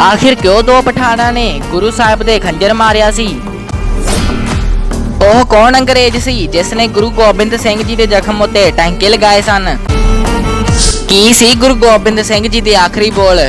ਆਖਿਰ ਕਿਉਂ ਦੋ ਪਠਾਨਾਂ ਨੇ ਗੁਰੂ ਸਾਹਿਬ ਦੇ ਖੰਜਰ ਮਾਰਿਆ ਸੀ? ਉਹ ਕੌਣ ਅੰਗਰੇਜ਼ ਸੀ ਜਿਸ ਨੇ ਗੁਰੂ ਗੋਬਿੰਦ ਸਿੰਘ ਜੀ ਦੇ ਜ਼ਖਮ ਉੱਤੇ ਟਾਂਕੇ ਲਗਾਏ ਸਨ? ਕੀ ਸੀ ਗੁਰੂ ਗੋਬਿੰਦ ਸਿੰਘ ਜੀ ਦੇ ਆਖਰੀ ਬੋਲ?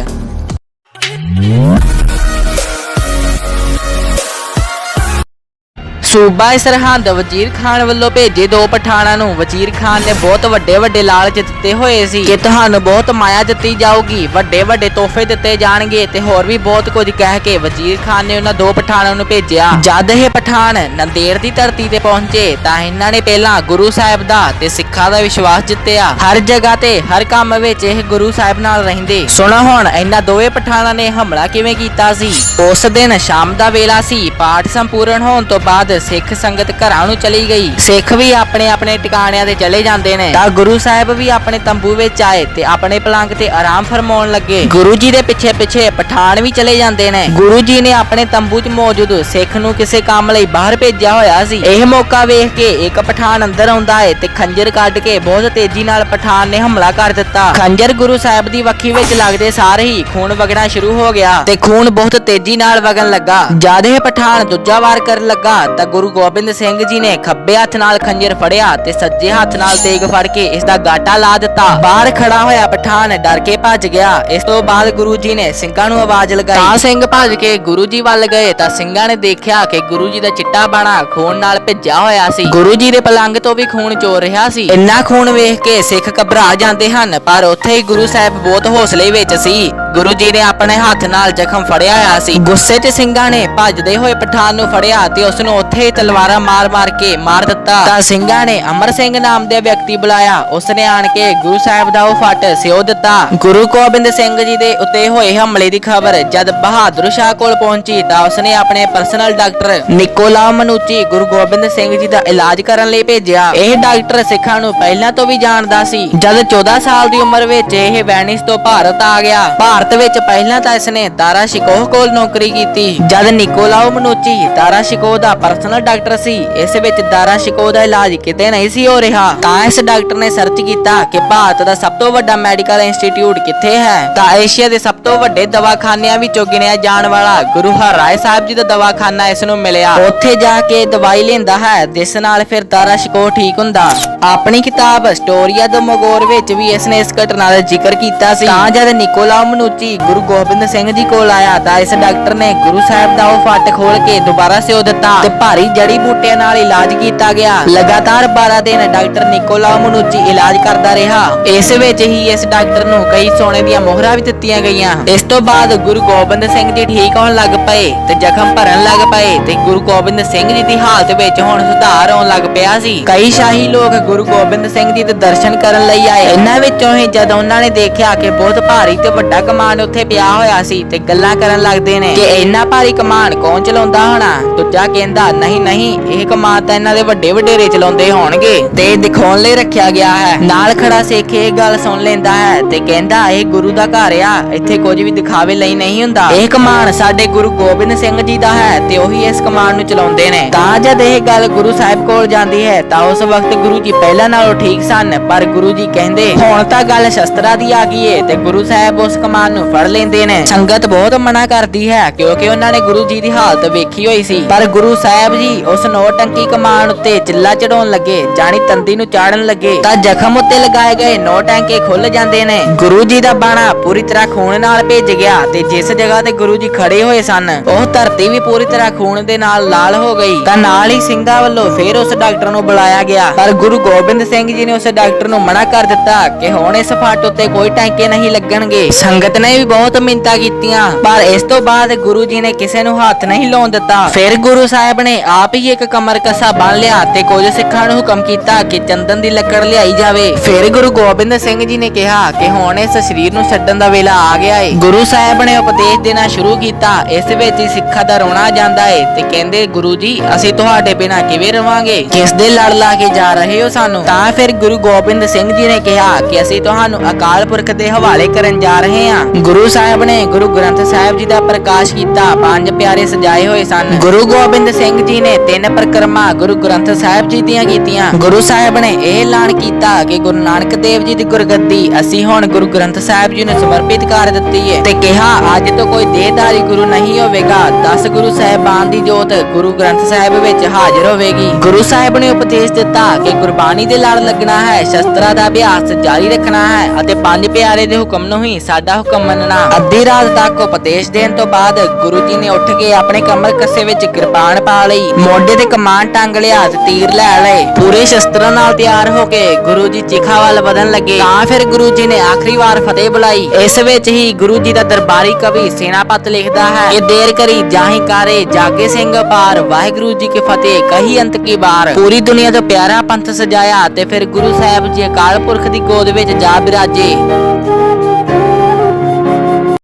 ਸੂਬਾ ਸਰਹੰਦ ਵਜ਼ੀਰ ਖਾਨ ਵੱਲੋਂ ਭੇਜੇ ਦੋ ਪਠਾਣਾਂ ਨੂੰ। ਵਜ਼ੀਰ ਖਾਨ ਨੇ ਬਹੁਤ ਵੱਡੇ ਵੱਡੇ ਲਾਲਚ ਦਿੱਤੇ ਹੋਏ ਸੀ ਕਿ ਤੁਹਾਨੂੰ ਬਹੁਤ ਮਾਇਆ ਦਿੱਤੀ ਜਾਊਗੀ। ਵੱਡੇ ਵੱਡੇ ਤੋਹਫੇ ਦਿੱਤੇ ਜਾਣਗੇ ਤੇ ਹੋਰ ਵੀ ਬਹੁਤ ਕੁਝ ਕਹਿ ਕੇ ਵਜ਼ੀਰ ਖਾਨ ਨੇ ਉਹਨਾਂ ਦੋ ਪਠਾਣਾਂ ਨੂੰ ਭੇਜਿਆ। ਜਦ ਇਹ ਪਠਾਨ ਨੰਦੇੜ ਦੀ ਧਰਤੀ ਤੇ ਪਹੁੰਚੇ ਤਾਂ ਇਹਨਾਂ ਨੇ ਪਹਿਲਾਂ ਗੁਰੂ ਸਾਹਿਬ ਦਾ ਤੇ ਸਿੱਖਾਂ ਦਾ ਵਿਸ਼ਵਾਸ ਜਿੱਤਿਆ। ਹਰ ਜਗ੍ਹਾ ਤੇ ਹਰ ਕੰਮ ਵਿੱਚ ਇਹ ਗੁਰੂ ਸਾਹਿਬ ਨਾਲ ਰਹਿੰਦੇ। ਸੁਣੋ ਹੁਣ, ਇਹਨਾਂ ਦੋਵੇਂ ਪਠਾਣਾਂ ਨੇ ਹਮਲਾ ਕਿਵੇਂ ਕੀਤਾ ਸੀ? ਉਸ ਦਿਨ ਸ਼ਾਮ ਦਾ ਵੇਲਾ ਸੀ। ਪਾਠ ਸੰਪੂਰਨ ਹੋਣ ਤੋਂ ਬਾਅਦ ਸਿੱਖ ਸੰਗਤ ਘਰਾਂ ਨੂੰ ਚਲੀ ਗਈ। ਸਿੱਖ ਵੀ ਆਪਣੇ ਆਪਣੇ ਟਿਕਾਣਿਆਂ ਤੇ ਚਲੇ ਜਾਂਦੇ ਨੇ। ਤਾਂ ਗੁਰੂ ਸਾਹਿਬ ਵੀ ਆਪਣੇ ਤੰਬੂ ਵਿੱਚ ਆਏ ਤੇ ਆਪਣੇ ਪਲੰਗ ਤੇ ਆਰਾਮ ਫਰਮਾਉਣ ਲੱਗੇ। ਗੁਰੂ ਜੀ ਦੇ ਪਿੱਛੇ ਪਿੱਛੇ ਪਠਾਨ ਵੀ ਚਲੇ ਜਾਂਦੇ ਨੇ। ਗੁਰੂ ਜੀ ਨੇ ਆਪਣੇ ਤੰਬੂ 'ਚ ਮੌਜੂਦ ਸਿੱਖ ਨੂੰ ਕਿਸੇ ਕੰਮ ਲਈ ਬਾਹਰ ਭੇਜਿਆ ਹੋਇਆ ਸੀ। ਇਹ ਮੌਕਾ ਵੇਖ ਕੇ ਇੱਕ ਪਠਾਨ ਅੰਦਰ ਆਉਂਦਾ ਏ ਤੇ ਖੰਜਰ ਕੱਢ ਕੇ ਬਹੁਤ ਤੇਜ਼ੀ ਨਾਲ ਪਠਾਨ ਨੇ ਹਮਲਾ ਕਰ ਦਿੱਤਾ। ਖੰਜਰ ਗੁਰੂ ਸਾਹਿਬ ਦੀ ਵੱਖੀ ਵਿੱਚ ਲੱਗਦੇ ਸਾਰ ਹੀ ਖੂਨ ਵਗਣਾ ਸ਼ੁਰੂ ਹੋ ਗਿਆ ਤੇ ਖੂਨ ਬਹੁਤ ਤੇਜ਼ੀ ਨਾਲ ਵਗਣ ਲੱਗਾ। ਜਦ ਇਹ ਪਠਾਨ ਦੂਜਾ ਵਾਰ ਕਰਨ ਲੱਗਾ ਤਾਂ ਗੁਰੂ ਗੋਬਿੰਦ ਸਿੰਘ ਜੀ ਨੇ ਖੱਬੇ ਹੱਥ ਨਾਲ ਖੰਜਰ ਫੜਿਆ ਤੇ ਸੱਜੇ ਹੱਥ ਨਾਲ ਤੇਗ ਫੜ ਕੇ ਇਸ ਦਾ ਗਾਟਾ ਲਾ ਦਿੱਤਾ। ਬਾਹਰ ਖੜਾ ਹੋਇਆ ਪਠਾਨ ਡਰ ਕੇ ਭੱਜ ਗਿਆ। ਇਸ ਤੋਂ ਬਾਅਦ ਗੁਰੂ ਜੀ ਨੇ ਸਿੰਘਾਂ ਨੂੰ ਆਵਾਜ਼ ਲਗਾਈ। ਤਾਂ ਸਿੰਘ ਭੱਜ ਕੇ ਗੁਰੂ ਜੀ ਵੱਲ ਗਏ ਤਾਂ ਸਿੰਘਾਂ ਨੇ ਦੇਖਿਆ ਕਿ ਗੁਰੂ ਜੀ ਦਾ ਚਿੱਟਾ ਬਾਣਾ ਖੂਨ ਨਾਲ ਭਿੱਜਿਆ ਹੋਇਆ ਸੀ। ਗੁਰੂ ਜੀ ਦੇ ਪਲੰਗ ਤੋਂ ਵੀ ਖੂਨ ਚੋ ਰਿਹਾ ਸੀ। ਇੰਨਾ ਖੂਨ ਵੇਖ ਕੇ ਸਿੱਖ ਘਬਰਾ ਜਾਂਦੇ ਹਨ ਪਰ ਉੱਥੇ ਹੀ ਗੁਰੂ ਸਾਹਿਬ ਬਹੁਤ ਹੌਸਲੇ ਵਿੱਚ ਸੀ। ਗੁਰੂ ਜੀ ਨੇ ਆਪਣੇ ਹੱਥ ਨਾਲ ਜ਼ਖਮ ਫੜਿਆ ਹੋਇਆ ਸੀ। ਗੁੱਸੇ 'ਚ ਸਿੰਘਾਂ ਨੇ ਭੱਜਦੇ ਹੋਏ ਪਠਾਨ ਨੂੰ ਫੜਿਆ ਤੇ ਉਸ ਨੂੰ ਉੱਥੇ ਹੀ ਤਲਵਾਰਾਂ ਮਾਰ-ਮਾਰ ਕੇ ਮਾਰ ਦਿੱਤਾ। ਤਾਂ ਸਿੰਘਾਂ ਨੇ ਅਮਰ ਸਿੰਘ ਨਾਮ ਦੇ ਵਿਅਕਤੀ ਬੁਲਾਇਆ। ਉਸ ਨੇ ਆਣ ਕੇ ਗੁਰੂ ਸਾਹਿਬ ਦਾ ਉਹ ਫੱਟ ਸਿਓ ਦਿੱਤਾ। ਗੁਰੂ ਗੋਬਿੰਦ ਸਿੰਘ ਜੀ ਦੇ ਉੱਤੇ ਹੋਏ ਹਮਲੇ ਦੀ ਖਬਰ ਜਦ ਬਹਾਦਰ ਸ਼ਾਹ ਕੋਲ ਪਹੁੰਚੀ ਤਾਂ ਉਸ ਨੇ ਆਪਣੇ personal doctor Nicola Manucci Guru Gobind Singh ji ਦਾ ਇਲਾਜ ਕਰਨ ਲਈ ਭੇਜਿਆ। ਇਹ ਡਾਕਟਰ ਸਿੱਖਾਂ ਨੂੰ ਪਹਿਲਾਂ ਤੋਂ ਵੀ ਜਾਣਦਾ ਸੀ। ਜਦ 14 ਸਾਲ ਦੀ ਉਮਰ ਵਿੱਚ ਇਹ ਵੈਨਿਸ ਤੋਂ ਭਾਰਤ ਆ ਗਿਆ, ਭਾਰਤ ਭਾਰਤ ਵਿੱਚ ਪਹਿਲਾਂ ਤਾਂ ਇਸਨੇ ਤਾਰਾ ਸ਼ਿਕੋਹ ਕੋਲ ਨੌਕਰੀ ਕੀਤੀ। ਜਦ ਨਿਕੋਲਾਓ ਮਨੂਚੀ ਦਾਰਾ ਸ਼ਿਕੋਹ ਦਾ ਪਰਸਨਲ ਡਾਕਟਰ ਸੀ, ਇਸ ਵਿੱਚ ਦਾਰਾ ਸ਼ਿਕੋਹ ਦਾ ਇਲਾਜ ਕਿਤੇ ਨਹੀਂ ਸੀ ਹੋ ਰਿਹਾ। ਤਾਂ ਇਸ ਡਾਕਟਰ ਨੇ ਸਰਚ ਕੀਤਾ ਕਿ ਭਾਰਤ ਦਾ ਸਭ ਤੋਂ ਵੱਡਾ ਮੈਡੀਕਲ ਇੰਸਟੀਚਿਊਟ ਕਿੱਥੇ ਹੈ। ਤਾਂ ਏਸ਼ੀਆ ਦੇ ਸਭ ਤੋਂ ਵੱਡੇ ਦਵਾਖਾਨਿਆਂ ਵਿੱਚੋਂ ਗਿਣਿਆ ਜਾਣ ਵਾਲਾ ਗੁਰੂ ਹਰਾਏ ਸਾਹਿਬ ਜੀ ਦਾ ਦਵਾਖਾਨਾ ਇਸ ਨੂੰ ਮਿਲਿਆ। ਉੱਥੇ ਜਾ ਕੇ ਦਵਾਈ ਲੈਂਦਾ ਹੈ, ਜਿਸ ਨਾਲ ਫਿਰ ਤਾਰਾ ਸ਼ਿਕੋਹ ਠੀਕ ਹੁੰਦਾ। ਆਪਣੀ ਕਿਤਾਬ ਸਟੋਰੀਆ ਦ ਮਗੋਰ ਵਿੱਚ ਵੀ ਇਸ ਨੇ ਇਸ ਘਟਨਾ ਦਾ ਜ਼ਿਕਰ ਕੀਤਾ ਸੀ। ਤਾਂ ਜਦ ਨਿਕੋਲਾਓ ਨਿਕੋਲਾ ਮਨੂਚੀ ਗੁਰੂ ਗੋਬਿੰਦ ਸਿੰਘ ਜੀ ਕੋਲ ਆਇਆ ਤਾਂ ਇਸ ਡਾਕਟਰ ਨੇ ਗੁਰੂ ਸਾਹਿਬ ਦਾ ਉਹ ਫੱਟ ਖੋਲ ਕੇ ਦੁਬਾਰਾ ਸਿਓ ਦਿੱਤਾ ਤੇ ਭਾਰੀ ਜੜੀ ਬੂਟਿਆਂ ਨਾਲ ਇਲਾਜ ਕੀਤਾ ਗਿਆ। ਲਗਾਤਾਰ 12 ਦਿਨ ਡਾਕਟਰ ਨਿਕੋਲਾ ਮਨੂਚੀ ਇਲਾਜ ਕਰਦਾ ਰਿਹਾ। ਇਸ ਵਿੱਚ ਹੀ ਇਸ ਡਾਕਟਰ ਨੂੰ ਕਈ ਸੋਨੇ ਦੀਆਂ ਮੋਹਰਾਂ ਵੀ ਦਿੱਤੀਆਂ ਗਈਆਂ। ਇਸ ਤੋਂ ਬਾਅਦ ਗੁਰੂ ਗੋਬਿੰਦ ਸਿੰਘ ਜੀ ਠੀਕ ਹੋਣ ਲੱਗ ਪਏ ਤੇ ਜ਼ਖਮ ਭਰਨ ਲੱਗ ਪਏ ਤੇ ਗੁਰੂ ਗੋਬਿੰਦ ਸਿੰਘ ਜੀ ਦੀ ਹਾਲਤ ਵਿੱਚ ਹੁਣ ਸੁਧਾਰ ਆਉਣ ਲੱਗ ਪਿਆ ਸੀ। ਕਈ ਸ਼ਾਹੀ ਲੋਕ ਗੁਰੂ ਗੋਬਿੰਦ ਸਿੰਘ ਜੀ ਦੇ ਦਰਸ਼ਨ ਕਰਨ ਲਈ ਆਏ। ਇਹਨਾਂ ਵਿੱਚੋਂ ਹੀ ਜਦ ਉਹਨਾਂ ਨੇ ਦੇਖਿਆ ਕਿ ਬਹੁਤ ਭਾਰੀ ਤੇ ਵੱਡਾ ਕਮਾਨ ਉੱਥੇ ਪਿਆ ਹੋਇਆ ਸੀ ਤੇ ਗੱਲਾਂ ਕਰਨ ਲੱਗਦੇ ਨੇ ਕਿ ਇੰਨਾ ਭਾਰੀ ਕਮਾਨ ਕੌਣ ਚਲਾਉਂਦਾ ਹੋਣਾ? ਦੂਜਾ ਕਹਿੰਦਾ, ਨਹੀਂ ਨਹੀਂ, ਇਹ ਕਮਾਨ ਤਾਂ ਇਹਨਾਂ ਦੇ ਵੱਡੇ ਵਡੇਰੇ ਚਲਾਉਂਦੇ ਹੋਣਗੇ। ਤੇ ਦਿਖਾਉਣ ਲਈ ਰੱਖਿਆ ਗਿਆ ਹੈ। ਨਾਲ ਖੜਾ ਸਿੱਖ ਇਹ ਗੱਲ ਸੁਣ ਲੈਂਦਾ ਹੈ ਤੇ ਕਹਿੰਦਾ, ਇਹ ਗੁਰੂ ਦਾ ਘਰ ਆ, ਇੱਥੇ ਕੁਝ ਵੀ ਦਿਖਾਵੇ ਲਈ ਨਹੀਂ ਹੁੰਦਾ। ਇਹ ਕਮਾਨ ਸਾਡੇ ਗੁਰੂ ਗੋਬਿੰਦ ਸਿੰਘ ਜੀ ਦਾ ਹੈ ਤੇ ਉਹੀ ਇਸ ਕਮਾਨ ਨੂੰ ਚਲਾਉਂਦੇ ਨੇ। ਤਾਂ ਜਦ ਇਹ ਗੱਲ ਗੁਰੂ ਸਾਹਿਬ ਕੋਲ ਜਾਂਦੀ ਹੈ, ਤਾਂ ਉਸ ਵਕਤ ਗੁਰੂ ਜੀ ਪਹਿਲਾਂ ਨਾਲੋਂ ਠੀਕ ਸਨ, ਪਰ ਗੁਰੂ ਜੀ ਕਹਿੰਦੇ, ਹੁਣ ਤਾਂ ਗੱਲ ਸ਼ਸਤਰਾਂ ਦੀ ਆ ਗਈ ਏ ਤੇ ਗੁਰੂ ਸਾਹਿਬ ਉਸ ਕਮਾਨ ਨੂੰ ਫੜ ਲੈਂਦੇ ਨੇ। ਸੰਗਤ ਬਹੁਤ ਮਨਾ ਕਰਦੀ ਹੈ, ਕਿਉਂਕਿ ਉਹਨਾਂ ਨੇ ਗੁਰੂ ਜੀ ਦੀ ਹਾਲਤ ਵੇਖੀ ਹੋਈ ਸੀ। ਪਰ ਗੁਰੂ ਸਾਹਿਬ ਜੀ ਉਸ ਨੋ ਟੰਕੀ ਕਮਾਨ ਉੱਤੇ ਚਿੱਲਾ ਚੜਾਉਣ ਲੱਗੇ, ਜਾਣੀ ਤੰਦੀ ਨੂੰ ਚਾੜਨ ਲੱਗੇ। ਤਾਂ ਜ਼ਖਮ ਉੱਤੇ ਲਗਾਏ ਗਏ ਨੋ ਟੰਕੇ ਖੁੱਲ ਜਾਂਦੇ ਨੇ। ਗੁਰੂ ਜੀ ਦਾ ਬਾਣਾ ਪੂਰੀ ਤਰ੍ਹਾਂ ਖੂਨ ਨਾਲ ਭਿੱਜ ਗਿਆ ਤੇ ਜਿਸ ਜਗ੍ਹਾ ਤੇ ਗੁਰੂ ਜੀ ਖੜੇ ਹੋਏ ਸਨ, ਉਹ ਧਰਤੀ ਵੀ ਪੂਰੀ ਤਰ੍ਹਾਂ ਖੂਨ ਦੇ ਨਾਲ ਲਾਲ ਹੋ ਗਈ। ਤਾਂ ਨਾਲ ਹੀ ਸਿੰਘਾਂ ਵੱਲੋਂ ਫੇਰ ਉਸ ਡਾਕਟਰ ਨੂੰ ਬੁਲਾਇਆ ਗਿਆ। ਪਰ ਗੁਰੂ ਗੋਬਿੰਦ ਸਿੰਘ ਜੀ ਨੇ ਉਸ ਡਾਕਟਰ ਨੂੰ ਮਨਾ ਕਰ ਦਿੱਤਾ ਕਿ ਹੁਣ ਇਸ ਫਾਟ ਉੱਤੇ ਕੋਈ ਟਾਂਕੇ ਨਹੀਂ ਲੱਗਣਗੇ। ਸੰਗਤ ਨੇ ਵੀ ਬਹੁਤ ਮਿੰਤਾ ਕੀਤੀਆਂ। ਪਰ ਇਸ ਤੋਂ ਬਾਅਦ ਗੁਰੂ ਜੀ ਨੇ ਕਿਸੇ ਨੂੰ ਹੱਥ ਨਹੀਂ ਲਾਉਣ ਦਿੱਤਾ। ਫਿਰ ਗੁਰੂ ਸਾਹਿਬ ਨੇ ਆਪ ਹੀ ਇੱਕ ਕਮਰ ਕੱਸਾ ਬੰਨ ਲਿਆ ਤੇ ਕੁਝ ਸਿੱਖਾਂ ਨੂੰ ਹੁਕਮ ਕੀਤਾ ਕਿ ਚੰਦਨ ਦੀ ਲੱਕੜ ਲਿਆਈ ਜਾਵੇ। ਫਿਰ ਗੁਰੂ ਗੋਬਿੰਦ ਸਿੰਘ ਜੀ ਨੇ ਕਿਹਾ ਕਿ ਹੁਣ ਇਸ ਸਰੀਰ ਨੂੰ ਛੱਡਣ ਦਾ ਵੇਲਾ ਆ ਗਿਆ ਏ। ਗੁਰੂ ਸਾਹਿਬ ਨੇ ਉਪਦੇਸ਼ ਦੇਣਾ ਸ਼ੁਰੂ ਕੀਤਾ, ਇਸ ਵਿੱਚ ਹੀ ਸਿੱਖਾਂ ਦਾ ਰੋਣਾ ਜਾਂਦਾ ਏ ਤੇ ਕਹਿੰਦੇ, ਗੁਰੂ ਜੀ, ਅਸੀਂ ਤੁਹਾਡੇ ਬਿਨਾਂ ਕਿਵੇਂ ਰਵਾਂਗੇ? ਕਿਸ ਦੇ ਲੜ ਲਾ ਕੇ ਜਾ ਰਹੇ ਹੋ ਸਾਨੂੰ? ਤਾਂ ਫਿਰ ਗੁਰੂ ਗੋਬਿੰਦ ਸਿੰਘ ਜੀ ਨੇ ਕਿਹਾ ਕਿ ਅਸੀਂ ਤੁਹਾਨੂੰ ਅਕਾਲ ਪੁਰਖ ਦੇ ਹਵਾਲੇ ਕਰਨ ਜਾ ਰਹੇ ਹਾਂ ਗੁਰੂ ਸਾਹਿਬ ਨੇ ਗੁਰੂ ਗ੍ਰੰਥ ਸਾਹਿਬ ਜੀ ਦਾ ਪ੍ਰਕਾਸ਼ ਕੀਤਾ, ਪੰਜ ਪਿਆਰੇ ਸਜਾਏ ਹੋਏ ਸਨ। ਗੁਰੂ ਗੋਬਿੰਦ ਸਿੰਘ ਜੀ ਨੇ ਤਿੰਨ ਪ੍ਰਕਰਮਾਂ ਗੁਰੂ ਗ੍ਰੰਥ ਸਾਹਿਬ ਜੀ ਦੀਆਂ ਕੀਤੀਆਂ। ਗੁਰੂ ਸਾਹਿਬ ਨੇ ਇਹ ਐਲਾਨ ਕੀਤਾ ਕਿ ਗੁਰੂ ਨਾਨਕ ਦੇਵ ਜੀ ਦੀ ਗੁਰਗੱਦੀ ਅਸੀਂ ਹੁਣ ਗੁਰੂ ਗ੍ਰੰਥ ਸਾਹਿਬ ਜੀ ਨੂੰ ਸਮਰਪਿਤ ਕਰ ਦਿੱਤੀ ਹੈ ਤੇ ਕਿਹਾ, ਅੱਜ ਤੋਂ ਕੋਈ ਦੇਹਧਾਰੀ ਗੁਰੂ ਨਹੀਂ ਹੋਵੇਗਾ 10 ਗੁਰੂ ਸਾਹਿਬਾਨ ਦੀ ਜੋਤ ਗੁਰੂ ਗ੍ਰੰਥ ਸਾਹਿਬ ਵਿੱਚ ਹਾਜ਼ਰ ਹੋਵੇਗੀ। ਗੁਰੂ ਸਾਹਿਬ ਨੇ ਉਪਦੇਸ਼ ਦਿੱਤਾ ਕਿ ਗੁਰਬਾਣੀ ਦੇ ਲੜ ਲੱਗਣਾ ਹੈ, ਸ਼ਸਤਰਾਂ ਦਾ ਅਭਿਆਸ ਜਾਰੀ ਰੱਖਣਾ ਹੈ ਅਤੇ ਪੰਜ ਪਿਆਰੇ ਦੇ ਹੁਕਮ ਨੂੰ ਹੀ ਸਾਡਾ ਹੁਕਮ ਮੰਨਣਾ। ਅੱਧੀ ਰਾਤ ਤੱਕ ਉਪਦੇਸ਼ ਦੇਣ ਤੋਂ ਬਾਅਦ ਗੁਰੂ ਜੀ ਨੇ ਉੱਠ ਕੇ ਆਪਣੇ ਕਮਰ ਕੱਸੇ ਵਿੱਚ ਕਿਰਪਾਨ ਪਾ ਲਈ। ਮੋਢੇ ਤੇ ਕਮਾਨ ਟੰਗ ਲਿਆ ਤੇ ਤੀਰ ਲੈ ਲਏ। ਪੂਰੇ ਸ਼ਸਤਰਾਂ ਨਾਲ ਤਿਆਰ ਹੋ ਕੇ ਗੁਰੂ ਜੀ ਚਿਖਾ ਵੱਲ ਵਧਣ ਲੱਗੇ। ਤਾਂ ਫਿਰ ਗੁਰੂ ਜੀ ਨੇ ਆਖਰੀ ਵਾਰ ਫਤਿਹ ਬੁਲਾਈ। ਇਸ ਵਿੱਚ ਹੀ ਗੁਰੂ ਜੀ ਦਾ ਦਰਬਾਰੀ ਕਵੀ ਸੇਨਾਪਤ ਲਿਖਦਾ ਹੈ, ਇਹ ਦੇਰ ਕਰੀ ਜਾਹੀ ਕਾਰੇ ਜਾਗੇ ਸਿੰਘ ਪਾਰ ਵਾਹਿਗੁਰੂ ਜੀ ਕੀ ਫਤਿਹ, ਕਹੀ ਅੰਤ ਕੀ ਬਾਰ। ਪੂਰੀ ਦੁਨੀਆ ਤੋਂ ਪਿਆਰਾ ਪੰਥ ਸਜਾਇਆ ਤੇ ਫਿਰ ਗੁਰੂ ਸਾਹਿਬ ਜੀ ਅਕਾਲ ਪੁਰਖ ਦੀ ਗੋਦ ਵਿੱਚ ਜਾ ਬਿਰਾਜੇ।